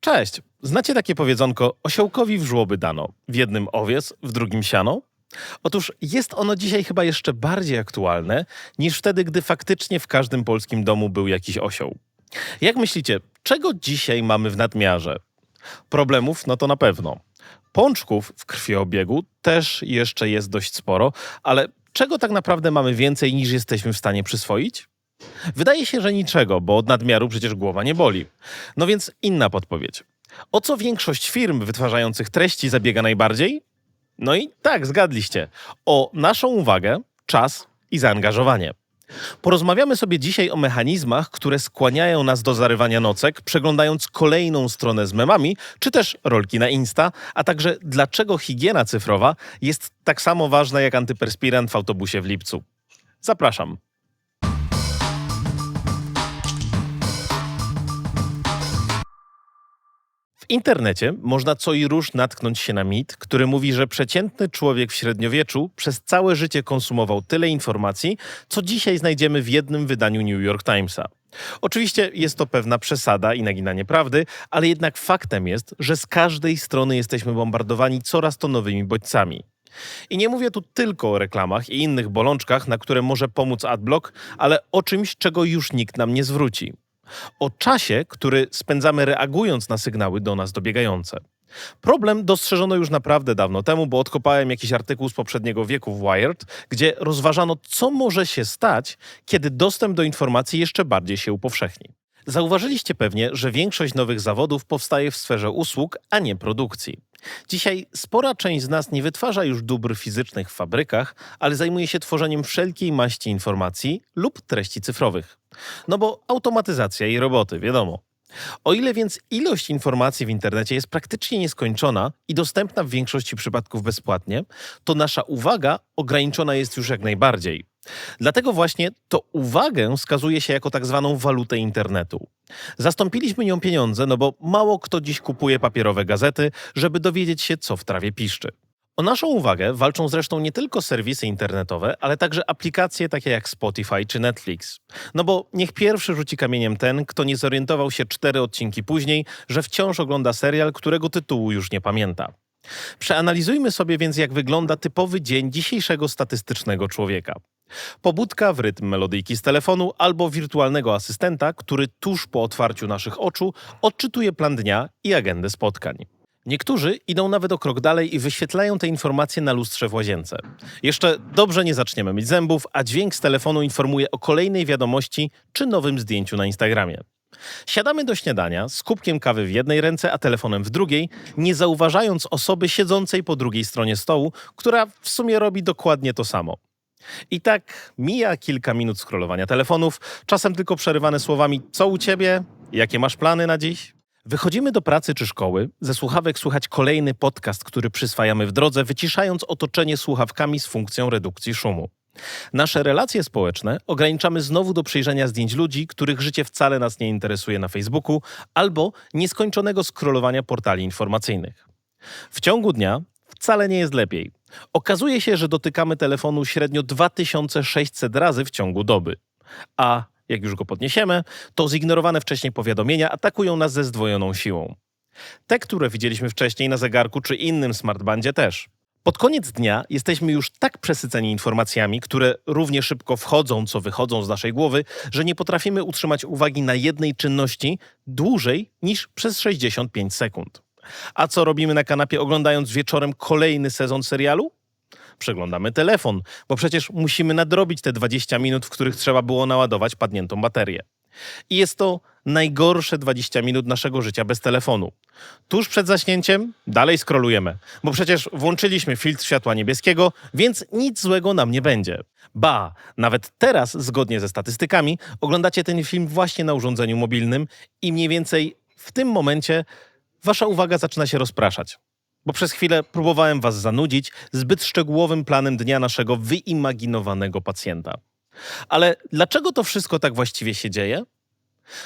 Cześć! Znacie takie powiedzonko osiołkowi w żłoby dano, w jednym owiec, w drugim siano? Otóż jest ono dzisiaj chyba jeszcze bardziej aktualne niż wtedy, gdy faktycznie w każdym polskim domu był jakiś osioł. Jak myślicie, czego dzisiaj mamy w nadmiarze? Problemów, no to na pewno. Pączków w krwiobiegu też jeszcze jest dość sporo, ale czego tak naprawdę mamy więcej niż jesteśmy w stanie przyswoić? Wydaje się, że niczego, bo od nadmiaru przecież głowa nie boli. No więc inna podpowiedź. O co większość firm wytwarzających treści zabiega najbardziej? No i tak, zgadliście. O naszą uwagę, czas i zaangażowanie. Porozmawiamy sobie dzisiaj o mechanizmach, które skłaniają nas do zarywania nocek, przeglądając kolejną stronę z memami, czy też rolki na Insta, a także dlaczego higiena cyfrowa jest tak samo ważna jak antyperspirant w autobusie w lipcu. Zapraszam. Internecie można co i róż natknąć się na mit, który mówi, że przeciętny człowiek w średniowieczu przez całe życie konsumował tyle informacji, co dzisiaj znajdziemy w jednym wydaniu New York Timesa. Oczywiście jest to pewna przesada i naginanie prawdy, ale jednak faktem jest, że z każdej strony jesteśmy bombardowani coraz to nowymi bodźcami. I nie mówię tu tylko o reklamach i innych bolączkach, na które może pomóc adblock, ale o czymś, czego już nikt nam nie zwróci o czasie, który spędzamy reagując na sygnały do nas dobiegające. Problem dostrzeżono już naprawdę dawno temu, bo odkopałem jakiś artykuł z poprzedniego wieku w Wired, gdzie rozważano, co może się stać, kiedy dostęp do informacji jeszcze bardziej się upowszechni. Zauważyliście pewnie, że większość nowych zawodów powstaje w sferze usług, a nie produkcji. Dzisiaj spora część z nas nie wytwarza już dóbr fizycznych w fabrykach, ale zajmuje się tworzeniem wszelkiej maści informacji lub treści cyfrowych. No bo automatyzacja i roboty, wiadomo. O ile więc ilość informacji w internecie jest praktycznie nieskończona i dostępna w większości przypadków bezpłatnie, to nasza uwaga ograniczona jest już jak najbardziej. Dlatego właśnie to uwagę skazuje się jako tak zwaną walutę internetu. Zastąpiliśmy nią pieniądze, no bo mało kto dziś kupuje papierowe gazety, żeby dowiedzieć się, co w trawie piszczy. O naszą uwagę walczą zresztą nie tylko serwisy internetowe, ale także aplikacje takie jak Spotify czy Netflix. No bo niech pierwszy rzuci kamieniem ten, kto nie zorientował się cztery odcinki później, że wciąż ogląda serial, którego tytułu już nie pamięta. Przeanalizujmy sobie więc, jak wygląda typowy dzień dzisiejszego statystycznego człowieka. Pobudka w rytm melodyjki z telefonu albo wirtualnego asystenta, który tuż po otwarciu naszych oczu odczytuje plan dnia i agendę spotkań. Niektórzy idą nawet o krok dalej i wyświetlają te informacje na lustrze w łazience. Jeszcze dobrze nie zaczniemy myć zębów, a dźwięk z telefonu informuje o kolejnej wiadomości czy nowym zdjęciu na Instagramie. Siadamy do śniadania z kubkiem kawy w jednej ręce, a telefonem w drugiej, nie zauważając osoby siedzącej po drugiej stronie stołu, która w sumie robi dokładnie to samo. I tak mija kilka minut scrollowania telefonów, czasem tylko przerywane słowami: Co u ciebie? Jakie masz plany na dziś? Wychodzimy do pracy czy szkoły, ze słuchawek słychać kolejny podcast, który przyswajamy w drodze, wyciszając otoczenie słuchawkami z funkcją redukcji szumu. Nasze relacje społeczne ograniczamy znowu do przejrzenia zdjęć ludzi, których życie wcale nas nie interesuje na Facebooku, albo nieskończonego scrollowania portali informacyjnych. W ciągu dnia wcale nie jest lepiej. Okazuje się, że dotykamy telefonu średnio 2600 razy w ciągu doby. A jak już go podniesiemy, to zignorowane wcześniej powiadomienia atakują nas ze zdwojoną siłą. Te, które widzieliśmy wcześniej na zegarku czy innym smartbandzie też. Pod koniec dnia jesteśmy już tak przesyceni informacjami, które równie szybko wchodzą, co wychodzą z naszej głowy, że nie potrafimy utrzymać uwagi na jednej czynności dłużej niż przez 65 sekund. A co robimy na kanapie oglądając wieczorem kolejny sezon serialu? Przeglądamy telefon, bo przecież musimy nadrobić te 20 minut, w których trzeba było naładować padniętą baterię. I jest to najgorsze 20 minut naszego życia bez telefonu. Tuż przed zaśnięciem dalej skrolujemy, bo przecież włączyliśmy filtr światła niebieskiego, więc nic złego nam nie będzie. Ba, nawet teraz, zgodnie ze statystykami, oglądacie ten film właśnie na urządzeniu mobilnym i mniej więcej w tym momencie wasza uwaga zaczyna się rozpraszać. Bo przez chwilę próbowałem was zanudzić zbyt szczegółowym planem dnia naszego wyimaginowanego pacjenta. Ale dlaczego to wszystko tak właściwie się dzieje?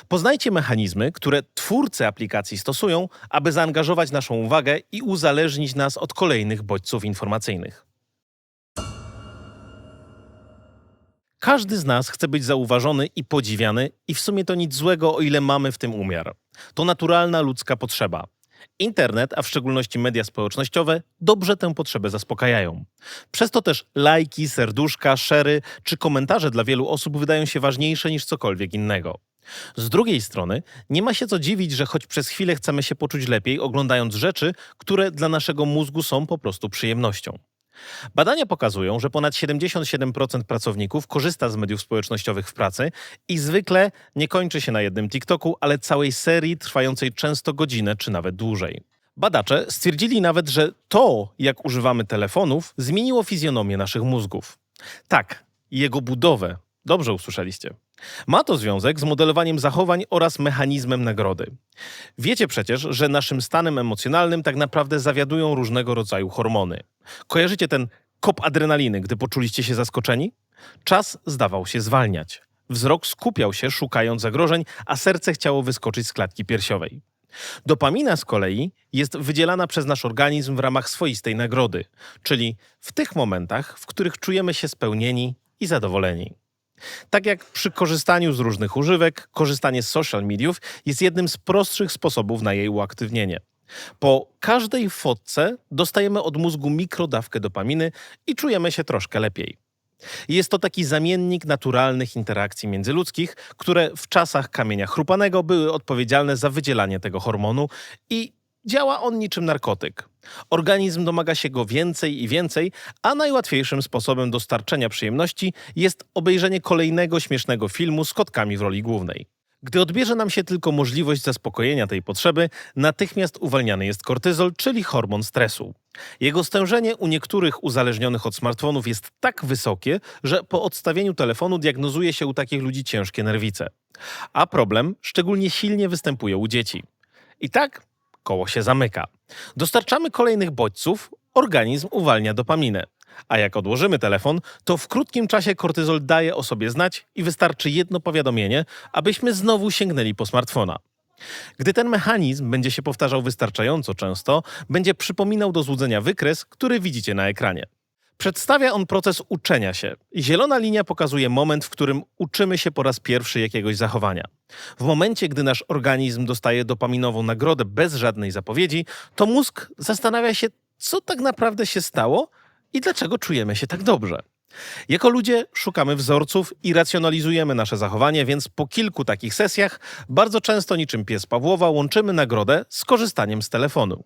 Poznajcie mechanizmy, które twórcy aplikacji stosują, aby zaangażować naszą uwagę i uzależnić nas od kolejnych bodźców informacyjnych. Każdy z nas chce być zauważony i podziwiany, i w sumie to nic złego, o ile mamy w tym umiar. To naturalna ludzka potrzeba. Internet, a w szczególności media społecznościowe, dobrze tę potrzebę zaspokajają. Przez to też lajki, serduszka, szery czy komentarze dla wielu osób wydają się ważniejsze niż cokolwiek innego. Z drugiej strony, nie ma się co dziwić, że choć przez chwilę chcemy się poczuć lepiej, oglądając rzeczy, które dla naszego mózgu są po prostu przyjemnością. Badania pokazują, że ponad 77% pracowników korzysta z mediów społecznościowych w pracy i zwykle nie kończy się na jednym TikToku, ale całej serii trwającej często godzinę czy nawet dłużej. Badacze stwierdzili nawet, że to, jak używamy telefonów, zmieniło fizjonomię naszych mózgów. Tak, jego budowę. Dobrze usłyszeliście. Ma to związek z modelowaniem zachowań oraz mechanizmem nagrody. Wiecie przecież, że naszym stanem emocjonalnym tak naprawdę zawiadują różnego rodzaju hormony. Kojarzycie ten kop adrenaliny, gdy poczuliście się zaskoczeni? Czas zdawał się zwalniać. Wzrok skupiał się, szukając zagrożeń, a serce chciało wyskoczyć z klatki piersiowej. Dopamina z kolei jest wydzielana przez nasz organizm w ramach swoistej nagrody, czyli w tych momentach, w których czujemy się spełnieni i zadowoleni. Tak jak przy korzystaniu z różnych używek, korzystanie z social mediów jest jednym z prostszych sposobów na jej uaktywnienie. Po każdej fotce dostajemy od mózgu mikrodawkę dopaminy i czujemy się troszkę lepiej. Jest to taki zamiennik naturalnych interakcji międzyludzkich, które w czasach kamienia chrupanego były odpowiedzialne za wydzielanie tego hormonu i działa on niczym narkotyk. Organizm domaga się go więcej i więcej, a najłatwiejszym sposobem dostarczenia przyjemności jest obejrzenie kolejnego śmiesznego filmu z kotkami w roli głównej. Gdy odbierze nam się tylko możliwość zaspokojenia tej potrzeby, natychmiast uwalniany jest kortyzol, czyli hormon stresu. Jego stężenie u niektórych uzależnionych od smartfonów jest tak wysokie, że po odstawieniu telefonu diagnozuje się u takich ludzi ciężkie nerwice. A problem szczególnie silnie występuje u dzieci. I tak koło się zamyka. Dostarczamy kolejnych bodźców, organizm uwalnia dopaminę. A jak odłożymy telefon, to w krótkim czasie kortyzol daje o sobie znać i wystarczy jedno powiadomienie, abyśmy znowu sięgnęli po smartfona. Gdy ten mechanizm będzie się powtarzał wystarczająco często, będzie przypominał do złudzenia wykres, który widzicie na ekranie. Przedstawia on proces uczenia się. Zielona linia pokazuje moment, w którym uczymy się po raz pierwszy jakiegoś zachowania. W momencie, gdy nasz organizm dostaje dopaminową nagrodę bez żadnej zapowiedzi, to mózg zastanawia się, co tak naprawdę się stało i dlaczego czujemy się tak dobrze. Jako ludzie szukamy wzorców i racjonalizujemy nasze zachowanie, więc po kilku takich sesjach bardzo często niczym pies Pawłowa łączymy nagrodę z korzystaniem z telefonu.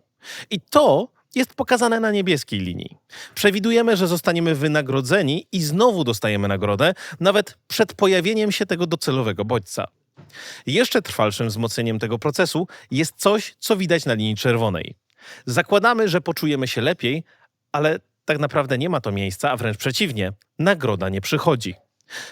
I to jest pokazane na niebieskiej linii. Przewidujemy, że zostaniemy wynagrodzeni i znowu dostajemy nagrodę, nawet przed pojawieniem się tego docelowego bodźca. Jeszcze trwalszym wzmocnieniem tego procesu jest coś, co widać na linii czerwonej. Zakładamy, że poczujemy się lepiej, ale tak naprawdę nie ma to miejsca, a wręcz przeciwnie, nagroda nie przychodzi.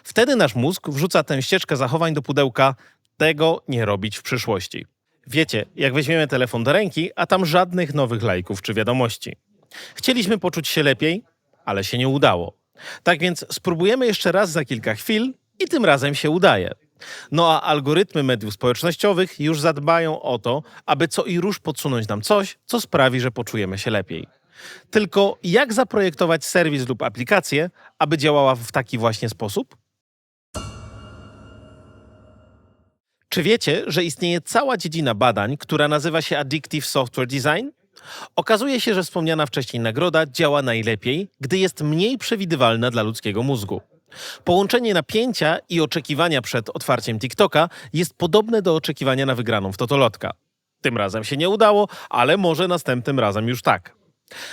Wtedy nasz mózg wrzuca tę ścieżkę zachowań do pudełka tego nie robić w przyszłości. Wiecie, jak weźmiemy telefon do ręki, a tam żadnych nowych lajków czy wiadomości. Chcieliśmy poczuć się lepiej, ale się nie udało. Tak więc spróbujemy jeszcze raz za kilka chwil i tym razem się udaje. No a algorytmy mediów społecznościowych już zadbają o to, aby co i róż podsunąć nam coś, co sprawi, że poczujemy się lepiej. Tylko jak zaprojektować serwis lub aplikację, aby działała w taki właśnie sposób? Czy wiecie, że istnieje cała dziedzina badań, która nazywa się Addictive Software Design? Okazuje się, że wspomniana wcześniej nagroda działa najlepiej, gdy jest mniej przewidywalna dla ludzkiego mózgu. Połączenie napięcia i oczekiwania przed otwarciem TikToka jest podobne do oczekiwania na wygraną w Totolotka. Tym razem się nie udało, ale może następnym razem już tak.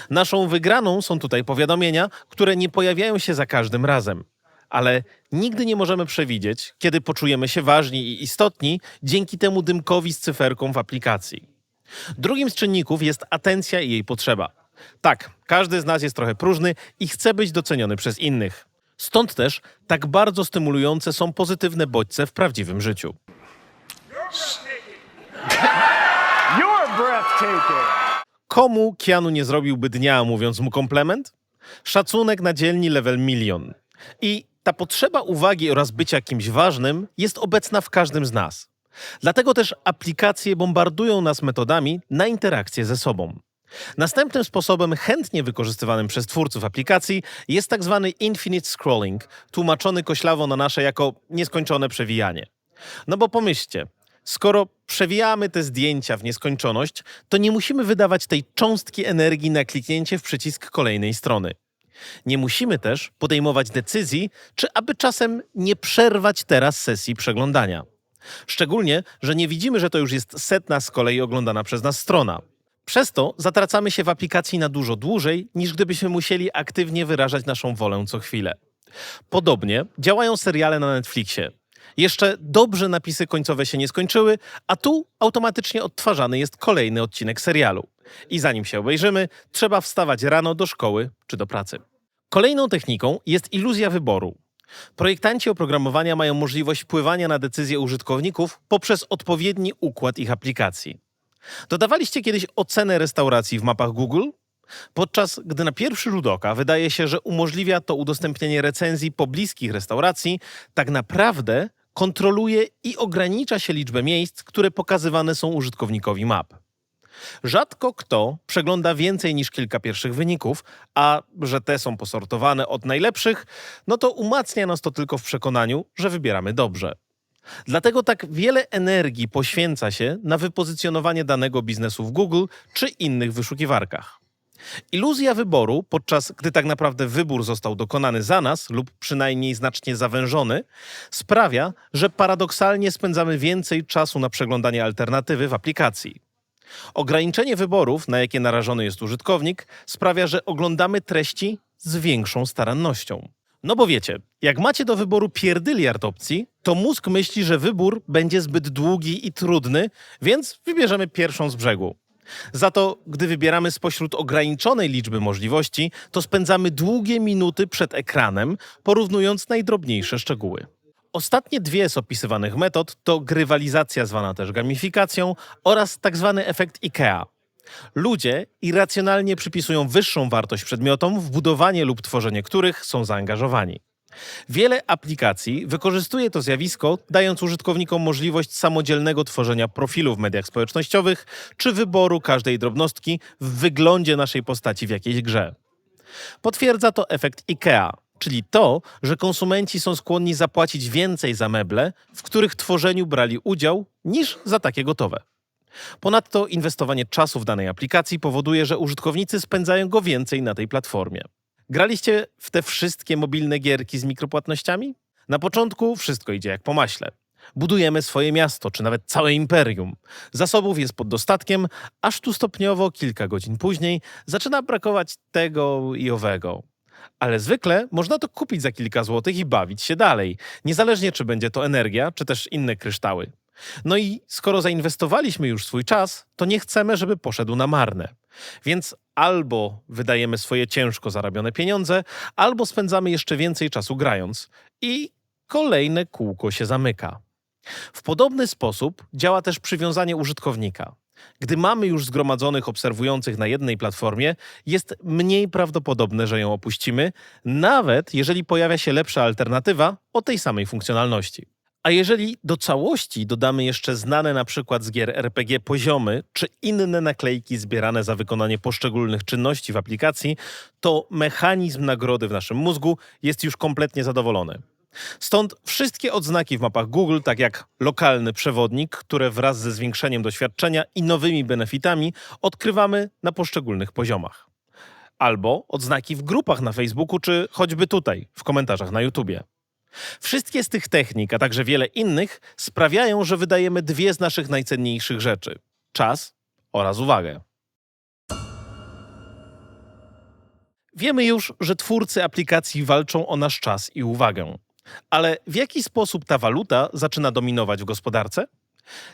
Naszą wygraną są tutaj powiadomienia, które nie pojawiają się za każdym razem. Ale nigdy nie możemy przewidzieć, kiedy poczujemy się ważni i istotni dzięki temu dymkowi z cyferką w aplikacji. Drugim z czynników jest atencja i jej potrzeba. Tak, każdy z nas jest trochę próżny i chce być doceniony przez innych. Stąd też tak bardzo stymulujące są pozytywne bodźce w prawdziwym życiu. Komu Keanu nie zrobiłby dnia, mówiąc mu komplement? Szacunek na dzielni level milion. I ta potrzeba uwagi oraz bycia kimś ważnym jest obecna w każdym z nas. Dlatego też aplikacje bombardują nas metodami na interakcję ze sobą. Następnym sposobem chętnie wykorzystywanym przez twórców aplikacji jest tak zwany infinite scrolling, tłumaczony koślawo na nasze jako nieskończone przewijanie. No bo pomyślcie, Skoro przewijamy te zdjęcia w nieskończoność, to nie musimy wydawać tej cząstki energii na kliknięcie w przycisk kolejnej strony. Nie musimy też podejmować decyzji, czy aby czasem nie przerwać teraz sesji przeglądania. Szczególnie, że nie widzimy, że to już jest setna z kolei oglądana przez nas strona. Przez to zatracamy się w aplikacji na dużo dłużej, niż gdybyśmy musieli aktywnie wyrażać naszą wolę co chwilę. Podobnie działają seriale na Netflixie. Jeszcze dobrze napisy końcowe się nie skończyły, a tu automatycznie odtwarzany jest kolejny odcinek serialu. I zanim się obejrzymy, trzeba wstawać rano do szkoły czy do pracy. Kolejną techniką jest iluzja wyboru. Projektanci oprogramowania mają możliwość wpływania na decyzje użytkowników poprzez odpowiedni układ ich aplikacji. Dodawaliście kiedyś ocenę restauracji w mapach Google? Podczas gdy na pierwszy rzut oka wydaje się, że umożliwia to udostępnienie recenzji pobliskich restauracji, tak naprawdę kontroluje i ogranicza się liczbę miejsc, które pokazywane są użytkownikowi map. Rzadko kto przegląda więcej niż kilka pierwszych wyników, a że te są posortowane od najlepszych, no to umacnia nas to tylko w przekonaniu, że wybieramy dobrze. Dlatego tak wiele energii poświęca się na wypozycjonowanie danego biznesu w Google czy innych wyszukiwarkach. Iluzja wyboru, podczas gdy tak naprawdę wybór został dokonany za nas lub przynajmniej znacznie zawężony, sprawia, że paradoksalnie spędzamy więcej czasu na przeglądanie alternatywy w aplikacji. Ograniczenie wyborów, na jakie narażony jest użytkownik, sprawia, że oglądamy treści z większą starannością. No bo wiecie, jak macie do wyboru pierdyliard opcji, to mózg myśli, że wybór będzie zbyt długi i trudny, więc wybierzemy pierwszą z brzegu. Za to, gdy wybieramy spośród ograniczonej liczby możliwości, to spędzamy długie minuty przed ekranem, porównując najdrobniejsze szczegóły. Ostatnie dwie z opisywanych metod to grywalizacja, zwana też gamifikacją, oraz tak zwany efekt IKEA. Ludzie irracjonalnie przypisują wyższą wartość przedmiotom, w budowanie lub tworzenie których są zaangażowani. Wiele aplikacji wykorzystuje to zjawisko, dając użytkownikom możliwość samodzielnego tworzenia profilu w mediach społecznościowych czy wyboru każdej drobnostki w wyglądzie naszej postaci w jakiejś grze. Potwierdza to efekt IKEA, czyli to, że konsumenci są skłonni zapłacić więcej za meble, w których tworzeniu brali udział, niż za takie gotowe. Ponadto inwestowanie czasu w danej aplikacji powoduje, że użytkownicy spędzają go więcej na tej platformie. Graliście w te wszystkie mobilne gierki z mikropłatnościami? Na początku wszystko idzie jak po maśle. Budujemy swoje miasto, czy nawet całe imperium. Zasobów jest pod dostatkiem, aż tu stopniowo, kilka godzin później, zaczyna brakować tego i owego. Ale zwykle można to kupić za kilka złotych i bawić się dalej, niezależnie czy będzie to energia, czy też inne kryształy. No i skoro zainwestowaliśmy już swój czas, to nie chcemy, żeby poszedł na marne. Więc albo wydajemy swoje ciężko zarabione pieniądze, albo spędzamy jeszcze więcej czasu grając. I kolejne kółko się zamyka. W podobny sposób działa też przywiązanie użytkownika. Gdy mamy już zgromadzonych obserwujących na jednej platformie, jest mniej prawdopodobne, że ją opuścimy, nawet jeżeli pojawia się lepsza alternatywa o tej samej funkcjonalności. A jeżeli do całości dodamy jeszcze znane na przykład z gier RPG poziomy czy inne naklejki zbierane za wykonanie poszczególnych czynności w aplikacji, to mechanizm nagrody w naszym mózgu jest już kompletnie zadowolony. Stąd wszystkie odznaki w mapach Google, tak jak lokalny przewodnik, które wraz ze zwiększeniem doświadczenia i nowymi benefitami odkrywamy na poszczególnych poziomach. Albo odznaki w grupach na Facebooku, czy choćby tutaj, w komentarzach na YouTubie. Wszystkie z tych technik, a także wiele innych, sprawiają, że wydajemy dwie z naszych najcenniejszych rzeczy: czas oraz uwagę. Wiemy już, że twórcy aplikacji walczą o nasz czas i uwagę. Ale w jaki sposób ta waluta zaczyna dominować w gospodarce?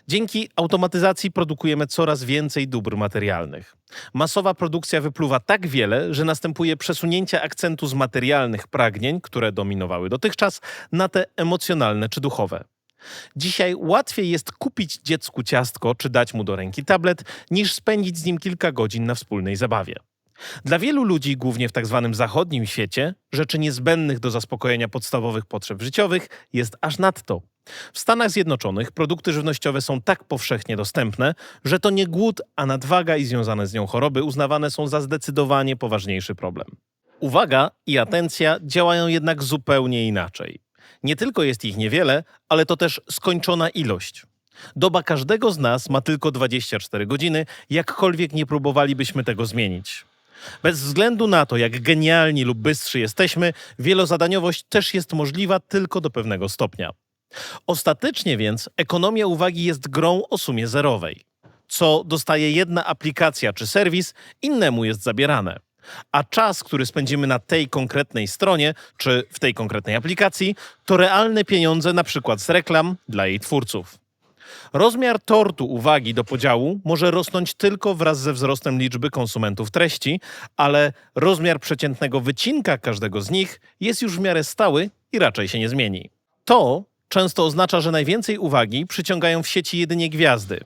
Dzięki automatyzacji produkujemy coraz więcej dóbr materialnych. Masowa produkcja wypluwa tak wiele, że następuje przesunięcie akcentu z materialnych pragnień, które dominowały dotychczas, na te emocjonalne czy duchowe. Dzisiaj łatwiej jest kupić dziecku ciastko czy dać mu do ręki tablet, niż spędzić z nim kilka godzin na wspólnej zabawie. Dla wielu ludzi, głównie w tak zwanym zachodnim świecie, rzeczy niezbędnych do zaspokojenia podstawowych potrzeb życiowych jest aż nadto. W Stanach Zjednoczonych produkty żywnościowe są tak powszechnie dostępne, że to nie głód, a nadwaga i związane z nią choroby uznawane są za zdecydowanie poważniejszy problem. Uwaga i atencja działają jednak zupełnie inaczej. Nie tylko jest ich niewiele, ale to też skończona ilość. Doba każdego z nas ma tylko 24 godziny, jakkolwiek nie próbowalibyśmy tego zmienić. Bez względu na to, jak genialni lub bystrzy jesteśmy, wielozadaniowość też jest możliwa tylko do pewnego stopnia. Ostatecznie więc ekonomia uwagi jest grą o sumie zerowej. Co dostaje jedna aplikacja czy serwis, innemu jest zabierane. A czas, który spędzimy na tej konkretnej stronie czy w tej konkretnej aplikacji, to realne pieniądze, na przykład z reklam dla jej twórców. Rozmiar tortu uwagi do podziału może rosnąć tylko wraz ze wzrostem liczby konsumentów treści, ale rozmiar przeciętnego wycinka każdego z nich jest już w miarę stały i raczej się nie zmieni. To często oznacza, że najwięcej uwagi przyciągają w sieci jedynie gwiazdy.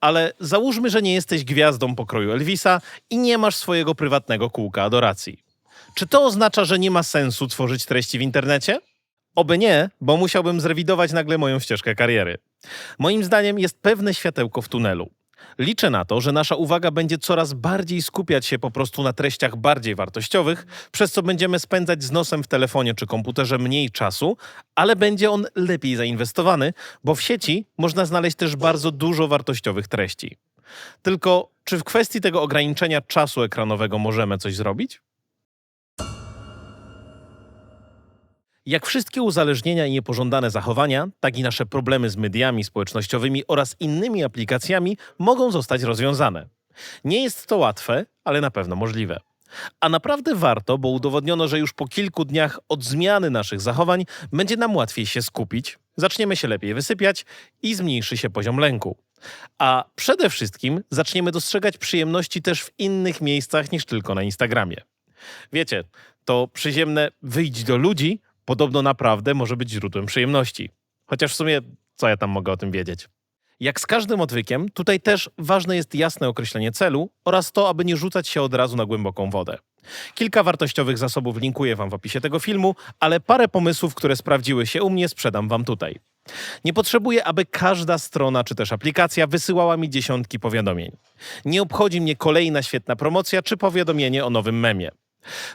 Ale załóżmy, że nie jesteś gwiazdą pokroju Elvisa i nie masz swojego prywatnego kółka adoracji. Czy to oznacza, że nie ma sensu tworzyć treści w internecie? Oby nie, bo musiałbym zrewidować nagle moją ścieżkę kariery. Moim zdaniem jest pewne światełko w tunelu. Liczę na to, że nasza uwaga będzie coraz bardziej skupiać się po prostu na treściach bardziej wartościowych, przez co będziemy spędzać z nosem w telefonie czy komputerze mniej czasu, ale będzie on lepiej zainwestowany, bo w sieci można znaleźć też bardzo dużo wartościowych treści. Tylko czy w kwestii tego ograniczenia czasu ekranowego możemy coś zrobić? Jak wszystkie uzależnienia i niepożądane zachowania, tak i nasze problemy z mediami społecznościowymi oraz innymi aplikacjami mogą zostać rozwiązane. Nie jest to łatwe, ale na pewno możliwe. A naprawdę warto, bo udowodniono, że już po kilku dniach od zmiany naszych zachowań będzie nam łatwiej się skupić, zaczniemy się lepiej wysypiać i zmniejszy się poziom lęku. A przede wszystkim zaczniemy dostrzegać przyjemności też w innych miejscach niż tylko na Instagramie. Wiecie, to przyziemne wyjdź do ludzi podobno naprawdę może być źródłem przyjemności. Chociaż w sumie, co ja tam mogę o tym wiedzieć? Jak z każdym odwykiem, tutaj też ważne jest jasne określenie celu oraz to, aby nie rzucać się od razu na głęboką wodę. Kilka wartościowych zasobów linkuję Wam w opisie tego filmu, ale parę pomysłów, które sprawdziły się u mnie, sprzedam Wam tutaj. Nie potrzebuję, aby każda strona czy też aplikacja wysyłała mi dziesiątki powiadomień. Nie obchodzi mnie kolejna świetna promocja czy powiadomienie o nowym memie.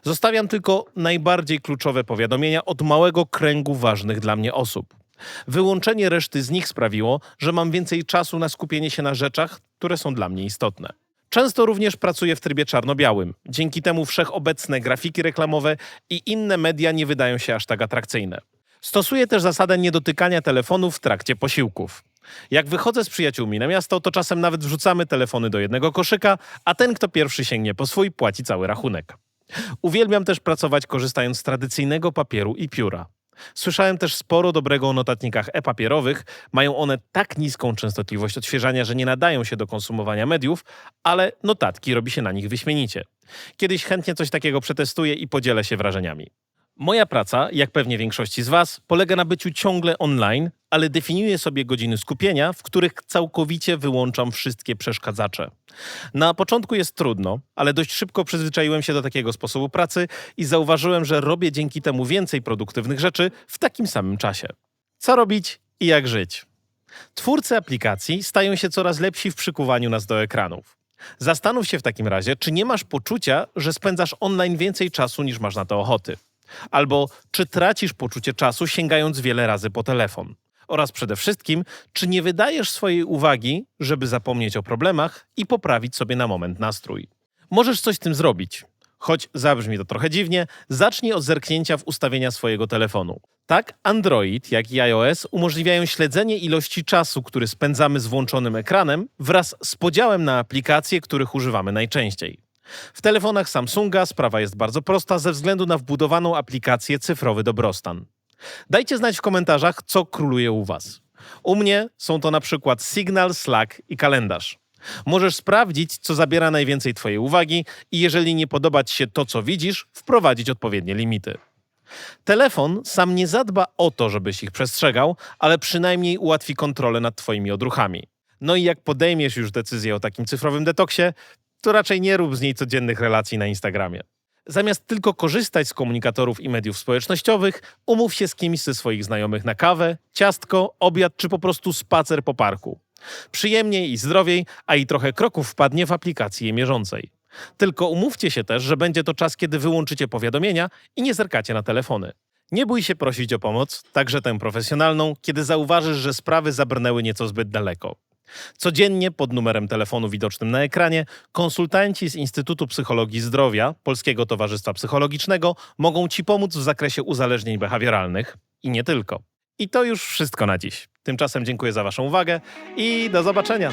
Zostawiam tylko najbardziej kluczowe powiadomienia od małego kręgu ważnych dla mnie osób. Wyłączenie reszty z nich sprawiło, że mam więcej czasu na skupienie się na rzeczach, które są dla mnie istotne. Często również pracuję w trybie czarno-białym. Dzięki temu wszechobecne grafiki reklamowe i inne media nie wydają się aż tak atrakcyjne. Stosuję też zasadę niedotykania telefonów w trakcie posiłków. Jak wychodzę z przyjaciółmi na miasto, to czasem nawet wrzucamy telefony do jednego koszyka, a ten, kto pierwszy sięgnie po swój, płaci cały rachunek. Uwielbiam też pracować korzystając z tradycyjnego papieru i pióra. Słyszałem też sporo dobrego o notatnikach e-papierowych. Mają one tak niską częstotliwość odświeżania, że nie nadają się do konsumowania mediów, ale notatki robi się na nich wyśmienicie. Kiedyś chętnie coś takiego przetestuję i podzielę się wrażeniami. Moja praca, jak pewnie większości z Was, polega na byciu ciągle online, ale definiuję sobie godziny skupienia, w których całkowicie wyłączam wszystkie przeszkadzacze. Na początku jest trudno, ale dość szybko przyzwyczaiłem się do takiego sposobu pracy i zauważyłem, że robię dzięki temu więcej produktywnych rzeczy w takim samym czasie. Co robić i jak żyć? Twórcy aplikacji stają się coraz lepsi w przykuwaniu nas do ekranów. Zastanów się w takim razie, czy nie masz poczucia, że spędzasz online więcej czasu niż masz na to ochoty. Albo czy tracisz poczucie czasu sięgając wiele razy po telefon. Oraz przede wszystkim, czy nie wydajesz swojej uwagi, żeby zapomnieć o problemach i poprawić sobie na moment nastrój. Możesz coś z tym zrobić. Choć zabrzmi to trochę dziwnie, zacznij od zerknięcia w ustawienia swojego telefonu. Tak Android, jak i iOS umożliwiają śledzenie ilości czasu, który spędzamy z włączonym ekranem, wraz z podziałem na aplikacje, których używamy najczęściej. W telefonach Samsunga sprawa jest bardzo prosta ze względu na wbudowaną aplikację Cyfrowy Dobrostan. Dajcie znać w komentarzach, co króluje u Was. U mnie są to na przykład Signal, Slack i kalendarz. Możesz sprawdzić, co zabiera najwięcej Twojej uwagi i jeżeli nie podoba Ci się to, co widzisz, wprowadzić odpowiednie limity. Telefon sam nie zadba o to, żebyś ich przestrzegał, ale przynajmniej ułatwi kontrolę nad Twoimi odruchami. No i jak podejmiesz już decyzję o takim cyfrowym detoksie, to raczej nie rób z niej codziennych relacji na Instagramie. Zamiast tylko korzystać z komunikatorów i mediów społecznościowych, umów się z kimś ze swoich znajomych na kawę, ciastko, obiad czy po prostu spacer po parku. Przyjemniej i zdrowiej, a i trochę kroków wpadnie w aplikacji je mierzącej. Tylko umówcie się też, że będzie to czas, kiedy wyłączycie powiadomienia i nie zerkacie na telefony. Nie bój się prosić o pomoc, także tę profesjonalną, kiedy zauważysz, że sprawy zabrnęły nieco zbyt daleko. Codziennie pod numerem telefonu widocznym na ekranie konsultanci z Instytutu Psychologii Zdrowia Polskiego Towarzystwa Psychologicznego mogą Ci pomóc w zakresie uzależnień behawioralnych i nie tylko. I to już wszystko na dziś. Tymczasem dziękuję za Waszą uwagę i do zobaczenia.